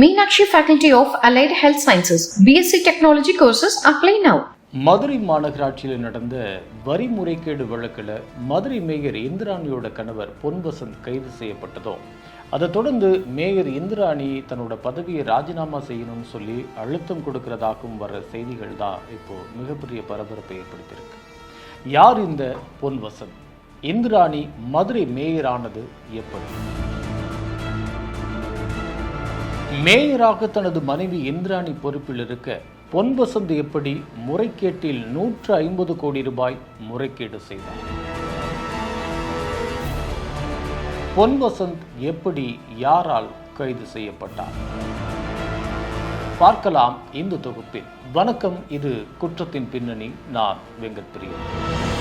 Meenakshi faculty of allied health sciences BSc technology courses apply now Madurai மாநகராட்சியில் நடந்த வரி முறைகேடு வழக்கில் மதுரை மேயர் இந்திராணியோட கணவர் பொன்வசந்த் கைது செய்யப்பட்டதும் அதை தொடர்ந்து மேயர் இந்திராணி தன்னோட பதவியை ராஜினாமா செய்யணும்னு சொல்லி அழுத்தம் கொடுக்கிறதாகவும் வர செய்திகள் தான் இப்போது மிகப்பெரிய பரபரப்பை ஏற்படுத்தியிருக்கு. யார் இந்த பொன்வசந்த் இந்திராணி மதுரை மேயர் ஆனது எப்படி? மேயராக தனது மனைவி இந்திராணி பொறுப்பில் இருக்க பொன்வசந்த் எப்படி முறைகேட்டில் நூற்று ஐம்பது கோடி ரூபாய் முறைகேடு செய்தார்? பொன்வசந்த் எப்படி யாரால் கைது செய்யப்பட்டார்? பார்க்கலாம் இந்த தொகுப்பில். வணக்கம் இது குற்றத்தின் பின்னணி. நான் வெங்கட் பிரியன்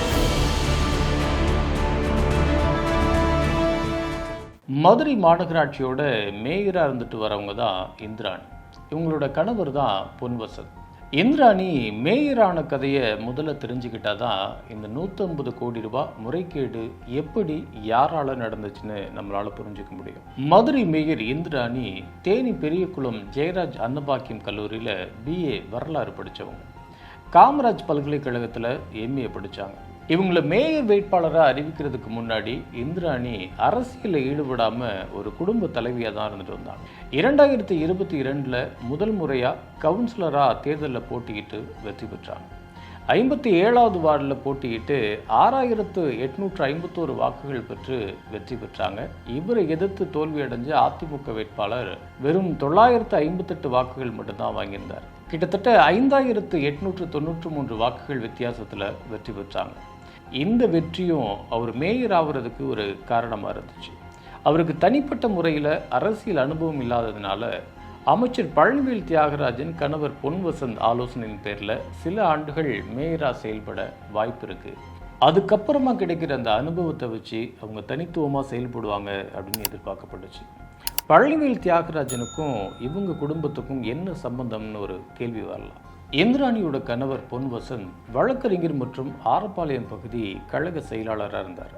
மதுரை மாநகராட்சியோட மேயராக இருந்துட்டு வரவங்க தான் இந்திராணி. இவங்களோட கணவர் தான் பொன்வசத் இந்திராணி மேயரான கதையை முதல்ல தெரிஞ்சுக்கிட்டா தான் இந்த நூற்றம்பது கோடி ரூபாய் முறைகேடு எப்படி யாரால நடந்துச்சுன்னு நம்மளால் புரிஞ்சுக்க முடியும். மதுரை மேயர் இந்திராணி தேனி பெரியகுளம் ஜெயராஜ் அன்னபாக்கியம் கல்லூரியில் பிஏ வரலாறு படித்தவங்க காமராஜ் பல்கலைக்கழகத்தில் எம்ஏ படித்தாங்க இவங்களை மேயர் வேட்பாளராக அறிவிக்கிறதுக்கு முன்னாடி இந்திராணி அரசியலில் ஈடுபடாமல் ஒரு குடும்ப தலைவியாக தான் இருந்துட்டு வந்தாங்க. இரண்டாயிரத்தி இருபத்தி இரண்டில் முதல் முறையாக கவுன்சிலராக தேர்தலில் போட்டியிட்டு வெற்றி பெற்றாங்க. ஐம்பத்தி ஏழாவது வார்டில் போட்டியிட்டு ஆறாயிரத்து எட்நூற்று ஐம்பத்தோரு வாக்குகள் பெற்று வெற்றி பெற்றாங்க. இவரை எதிர்த்து தோல்வியடைஞ்ச அதிமுக வேட்பாளர் வெறும் தொள்ளாயிரத்து ஐம்பத்தெட்டு வாக்குகள் மட்டும்தான் வாங்கியிருந்தார். கிட்டத்தட்ட ஐந்தாயிரத்து எட்நூற்று தொண்ணூற்று மூன்று வாக்குகள் வித்தியாசத்தில் வெற்றி பெற்றாங்க. இந்த வெற்றியும் அவர் மேயர் ஆகிறதுக்கு ஒரு காரணமாக இருந்துச்சு. அவருக்கு தனிப்பட்ட முறையில் அரசியல் அனுபவம் இல்லாததுனால அமைச்சர் பழனிவேல் தியாகராஜன் கணவர் பொன் வசந்த் ஆலோசனையின் பேரில் சில ஆண்டுகள் மேயராக செயல்பட வாய்ப்பு இருக்குது அதுக்கப்புறமா கிடைக்கிற அந்த அனுபவத்தை வச்சு அவங்க தனித்துவமாக செயல்படுவாங்க அப்படின்னு எதிர்பார்க்கப்பட்டுச்சு. பழனிவேல் தியாகராஜனுக்கும் இவங்க குடும்பத்துக்கும் என்ன சம்பந்தம்னு ஒரு கேள்வி வரலாம். இந்திராணியோட கணவர் பொன் வசந்த் வழக்கறிஞர் மற்றும் ஆரப்பாளையம் பகுதி கழக செயலாளராக இருந்தார்.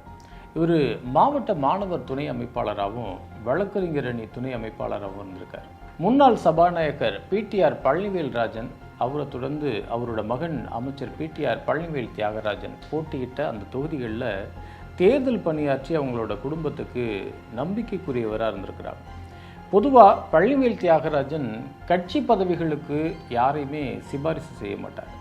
இவர் மாவட்ட மாணவர் துணை அமைப்பாளராகவும் வழக்கறிஞர் அணி துணை அமைப்பாளராகவும் இருந்திருக்கார். முன்னாள் சபாநாயகர் பிடிஆர் பழனிவேல் ராஜன் அவரை தொடர்ந்து அவரோட மகன் அமைச்சர் பிடிஆர் பழனிவேல் தியாகராஜன் போட்டியிட்ட அந்த தொகுதிகளில் தேர்தல் பணியாற்றி அவங்களோட குடும்பத்துக்கு நம்பிக்கைக்குரியவராக இருந்திருக்கிறார். பொதுவாக பழனிவேல் தியாகராஜன் கட்சி பதவிகளுக்கு யாரையுமே சிபாரிசு செய்ய மாட்டார்.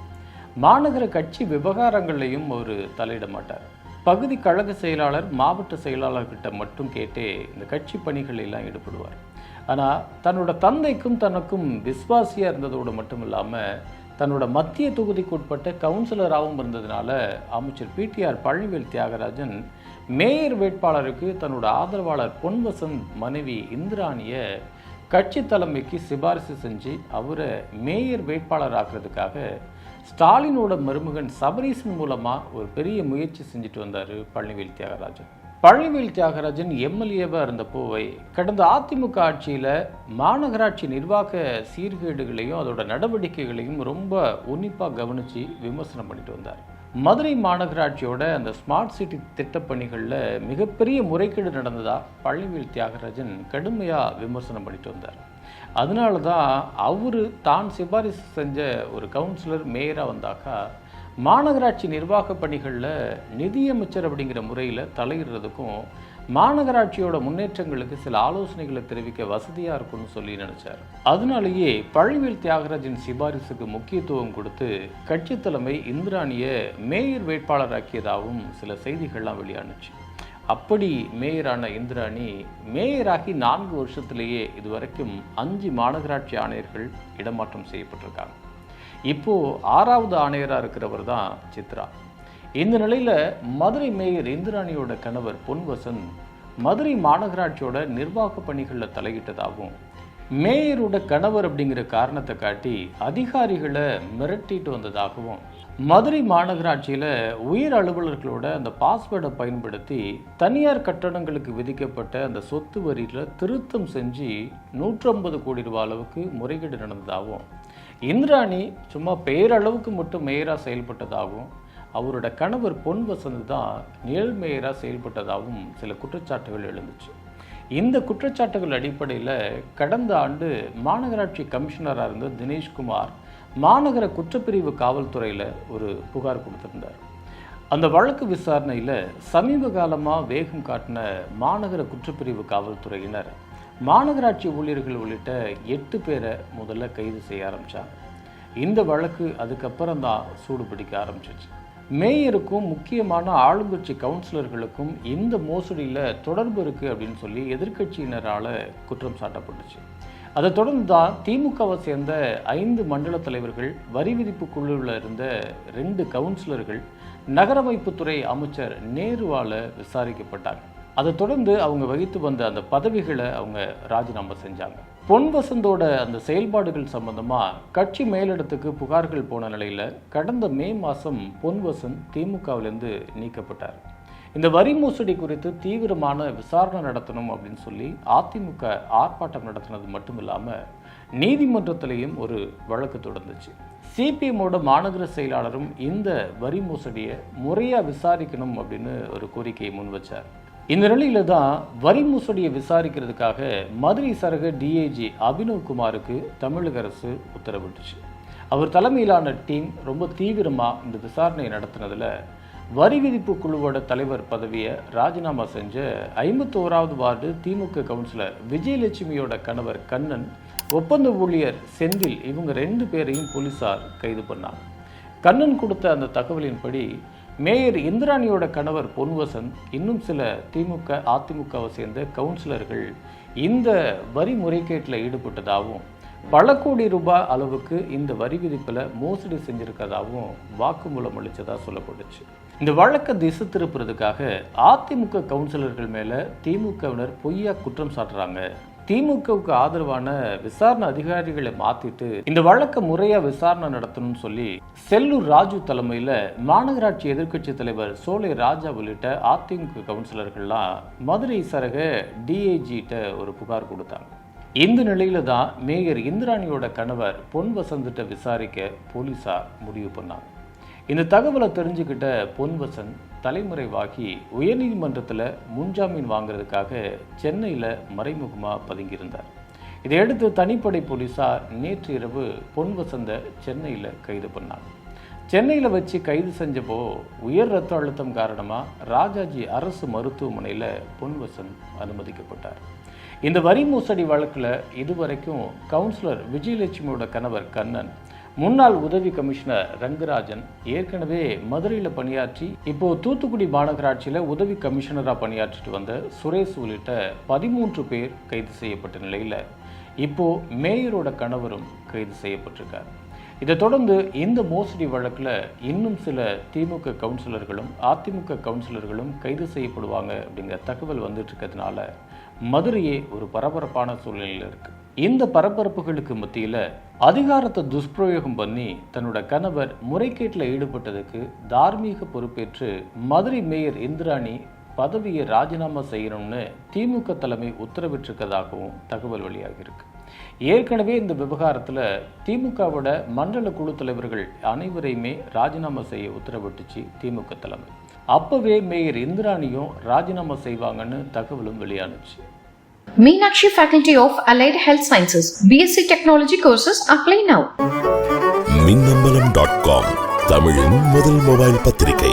மாநகர கட்சி விவகாரங்களையும் அவர் தலையிட மாட்டார். பகுதி கழக செயலாளர் மாவட்ட செயலாளர்கிட்ட மட்டும் கேட்டே இந்த கட்சி பணிகளெல்லாம் ஈடுபடுவார். ஆனால் தன்னோட தந்தைக்கும் தனக்கும் விஸ்வாசியாக இருந்ததோடு மட்டும் இல்லாமல் தன்னோட மத்திய தொகுதிக்குட்பட்ட கவுன்சிலராகவும் இருந்ததுனால அமைச்சர் பிடிஆர் பழனிவேல் தியாகராஜன் மேயர் வேட்பாளருக்கு தன்னோட ஆதரவாளர் பொன்வசன் மனைவி இந்திராணியை கட்சி தலைமைக்கு சிபாரிசு செஞ்சு அவரை மேயர் வேட்பாளர் ஆக்குறதுக்காக ஸ்டாலினோட மருமகன் சபரீசன் மூலமாக ஒரு பெரிய முயற்சி செஞ்சுட்டு வந்தார் பழனிவேல் தியாகராஜன். பழனிவேல் தியாகராஜன் எம்எல்ஏவாக இருந்த போவை கடந்த அதிமுக ஆட்சியில் மாநகராட்சி நிர்வாக சீர்கேடுகளையும் அதோட நடவடிக்கைகளையும் ரொம்ப உன்னிப்பாக கவனித்து விமர்சனம் பண்ணிட்டு வந்தார். மதுரை மாநகராட்சியோட அந்த ஸ்மார்ட் சிட்டி திட்டப்பணிகளில் மிகப்பெரிய முறைகேடு நடந்ததா பழனிவேல் தியாகராஜன் கடுமையாக விமர்சனம் பண்ணிட்டு வந்தார். அதனால தான் அவர் தான் சிபாரிசு செஞ்ச ஒரு கவுன்சிலர் மேயராக வந்தாக்கா மாநகராட்சி நிர்வாக பணிகளில் நிதியமைச்சர் அப்படிங்கிற முறையில் தலையிடுறதுக்கும் மாநகராட்சியோட முன்னேற்றங்களுக்கு சில ஆலோசனைகளை தெரிவிக்க வசதியாக இருக்கும்னு சொல்லி நினச்சார். அதனாலேயே பழனிவேல் தியாகராஜன் சிபாரிசுக்கு முக்கியத்துவம் கொடுத்து கட்சி தலைமை இந்திராணியை மேயர் வேட்பாளராக்கியதாகவும் சில செய்திகள்லாம் வெளியானுச்சு. அப்படி மேயரான இந்திராணி மேயராகி நான்கு வருஷத்திலேயே இதுவரைக்கும் அஞ்சு மாநகராட்சி ஆணையர்கள் இடமாற்றம் செய்யப்பட்டிருக்காங்க. இப்போ ஆறாவது ஆணையராக இருக்கிறவர் தான் சித்ரா. இந்த நிலையில் மதுரை மேயர் இந்திராணியோட கணவர் பொன் வசந்த் மதுரை மாநகராட்சியோட நிர்வாக பணிகளில் தலையிட்டதாகவும் மேயரோட கணவர் அப்படிங்கிற காரணத்தை காட்டி அதிகாரிகளை மிரட்டிட்டு வந்ததாகவும் மதுரை மாநகராட்சியில் உயர் அலுவலர்களோட அந்த பாஸ்வேர்டை பயன்படுத்தி தனியார் கட்டடங்களுக்கு விதிக்கப்பட்ட அந்த சொத்து வரியில் திருத்தம் செஞ்சு நூற்றம்பது கோடி ரூபாய் அளவுக்கு முறைகேடு நடந்ததாகவும் இந்திராணி சும்மா பேரளவுக்கு மட்டும் மேயராக செயல்பட்டதாகவும் அவரோட கணவர் பொன் வசந்த் தான் நிழல் மேயராக செயல்பட்டதாகவும் சில குற்றச்சாட்டுகள் எழுந்துச்சு. இந்த குற்றச்சாட்டுகள் அடிப்படையில் கடந்த ஆண்டு மாநகராட்சி கமிஷனராக இருந்த தினேஷ்குமார் மாநகர குற்றப்பிரிவு காவல்துறையில் ஒரு புகார் கொடுத்திருந்தார். அந்த வழக்கு விசாரணையில் சமீப காலமாக வேகம் காட்டின மாநகர குற்றப்பிரிவு காவல்துறையினர் மாநகராட்சி ஊழியர்கள் உள்ளிட்ட எட்டு பேரை முதல்ல கைது செய்ய ஆரம்பித்தாங்க இந்த வழக்கு அதுக்கப்புறம் தான் சூடு பிடிக்க ஆரம்பிச்சிச்சு. மேயருக்கும் முக்கியமான ஆளுங்கட்சி கவுன்சிலர்களுக்கும் இந்த மோசடியில் தொடர்பு இருக்குது அப்படின்னு சொல்லி எதிர்க்கட்சியினரால் குற்றம் சாட்டப்பட்டுச்சு. அதை தொடர்ந்து தான் திமுகவை சேர்ந்த ஐந்து மண்டல தலைவர்கள் வரி விதிப்பு குழுவில் இருந்த ரெண்டு கவுன்சிலர்கள் நகரமைப்புத்துறை அமைச்சர் நேருவால் விசாரிக்கப்பட்டாங்க. அதை தொடர்ந்து அவங்க வகித்து வந்த அந்த பதவிகளை அவங்க ராஜினாமா செஞ்சாங்க. பொன் வசந்தோட அந்த செயல்பாடுகள் சம்பந்தமாக கட்சி மேலிடத்துக்கு புகார்கள் போன நிலையில் கடந்த மே மாதம் பொன் வசந்த் திமுகவிலேருந்து நீக்கப்பட்டார். இந்த வரி மோசடி குறித்து தீவிரமான விசாரணை நடத்தணும் அப்படின்னு சொல்லி அதிமுக ஆர்ப்பாட்டம் நடத்தினது மட்டும் இல்லாமல் நீதிமன்றத்திலையும் ஒரு வழக்கு தொடர்ந்துச்சு. சிபிஎம்மோட மாநகர செயலாளரும் இந்த வரி மோசடியை முறையாக விசாரிக்கணும் அப்படின்னு ஒரு கோரிக்கையை முன் வச்சார் இந்த நிலையில தான் வரி மோசடியை விசாரிக்கிறதுக்காக மதுரை சரக டிஐஜி அபினவ் குமாருக்கு தமிழக அரசு உத்தரவிட்டுச்சு. அவர் தலைமையிலான டீம் ரொம்ப தீவிரமாக இந்த விசாரணையை நடத்தினதில் வரி விதிப்பு குழுவோட தலைவர் பதவியை ராஜினாமா செஞ்ச ஐம்பத்தோராவது வார்டு திமுக கவுன்சிலர் விஜயலட்சுமியோட கணவர் கண்ணன் ஒப்பந்த ஊழியர் செந்தில் இவங்க ரெண்டு பேரையும் போலீசார் கைது பண்ணாங்க. கண்ணன் கொடுத்த அந்த தகவலின்படி மேயர் இந்திராணியோட கணவர் பொன்வசன் இன்னும் சில திமுக அதிமுகவை சேர்ந்த கவுன்சிலர்கள் இந்த வரி முறைகேட்டில் ஈடுபட்டதாகவும் பல கோடி ரூபாய் அளவுக்கு இந்த வரி விதிப்பில் மோசடி செஞ்சுருக்கதாகவும் வாக்குமூலம் அளித்ததாக சொல்லப்பட்டுச்சு. இந்த வழக்கை திசை திருப்புறதுக்காக அதிமுக கவுன்சிலர்கள் மேலே திமுகவினர் பொய்யா குற்றம் சாட்டுறாங்க. திமுகவுக்கு ஆதரவான விசாரணை அதிகாரிகளை மாத்திட்டு இந்த வழக்கை முறையா விசாரணை நடத்தணும்னு சொல்லி செல்லூர் ராஜு தலைமையில மாநகராட்சி எதிர்க்கட்சி தலைவர் சோலை ராஜா உள்ளிட்ட அதிமுக கவுன்சிலர்கள்லாம் மதுரை சரக டிஐஜிட்ட ஒரு புகார் கொடுத்தாங்க. இந்த நிலையில தான் மேயர் இந்திராணியோட கணவர் பொன் வசந்திட்ட விசாரிக்க போலீஸார் முடிவு பண்ணாங்க. இந்த தகவலை தெரிஞ்சுக்கிட்ட பொன் வசந்த் தலைமுறைவாகி உயர்நீதிமன்றத்தில் முன்ஜாமீன் வாங்குறதுக்காக சென்னையில் மறைமுகமாக பதுங்கியிருந்தார். இதையடுத்து தனிப்படை போலீஸார் நேற்று இரவு பொன் வசந்த சென்னையில் கைது பண்ணாங்க. சென்னையில் வச்சு கைது செஞ்சப்போ உயர் ரத்த அழுத்தம் காரணமாக ராஜாஜி அரசு மருத்துவமனையில் பொன் வசந்த் அனுமதிக்கப்பட்டார். இந்த வரி மோசடி வழக்கில் இதுவரைக்கும் கவுன்சிலர் விஜயலட்சுமியோட கணவர் கண்ணன் முன்னாள் உதவி கமிஷனர் ரங்கராஜன் ஏற்கனவே மதுரையில் பணியாற்றி இப்போ தூத்துக்குடி மாநகராட்சியில் உதவி கமிஷனராக பணியாற்றிட்டு வந்த சுரேஷ் உள்ளிட்ட பதிமூன்று பேர் கைது செய்யப்பட்ட நிலையில் இப்போ மேயரோட கணவரும் கைது செய்யப்பட்டிருக்கார். இதை தொடர்ந்து இந்த மோசடி வழக்கில் இன்னும் சில திமுக கவுன்சிலர்களும் அதிமுக கவுன்சிலர்களும் கைது செய்யப்படுவாங்க அப்படிங்கிற தகவல் வந்துட்டு இருக்கிறதுனால மதுரையே ஒரு பரபரப்பான சூழ்நிலையில் இருக்கு. இந்த பரபரப்புகளுக்கு மத்தியில் அதிகாரத்தை துஷ்பிரயோகம் பண்ணி தன்னோட கணவர் முறைகேட்டில் ஈடுபட்டதுக்கு தார்மீக பொறுப்பேற்று மதுரை மேயர் இந்திராணி பதவியை ராஜினாமா செய்யணும்னு திமுக தலைமை உத்தரவிட்டிருக்கதாகவும் தகவல் வெளியாகியிருக்கு ஏற்கனவே இந்த விவகாரத்தில் திமுகவோட மண்டல குழு தலைவர்கள் அனைவரையுமே ராஜினாமா செய்ய உத்தரவிட்டுச்சு திமுக தலைமை. அப்பவே மேயர் இந்திராணியும் ராஜினாமா செய்வாங்கன்னு தகவலும் வெளியானுச்சு Meenakshi Faculty of Allied Health Sciences, BSc Technology courses apply now. Minnambalam dot com தமிழின் முதல் மொபைல் பத்திரிகை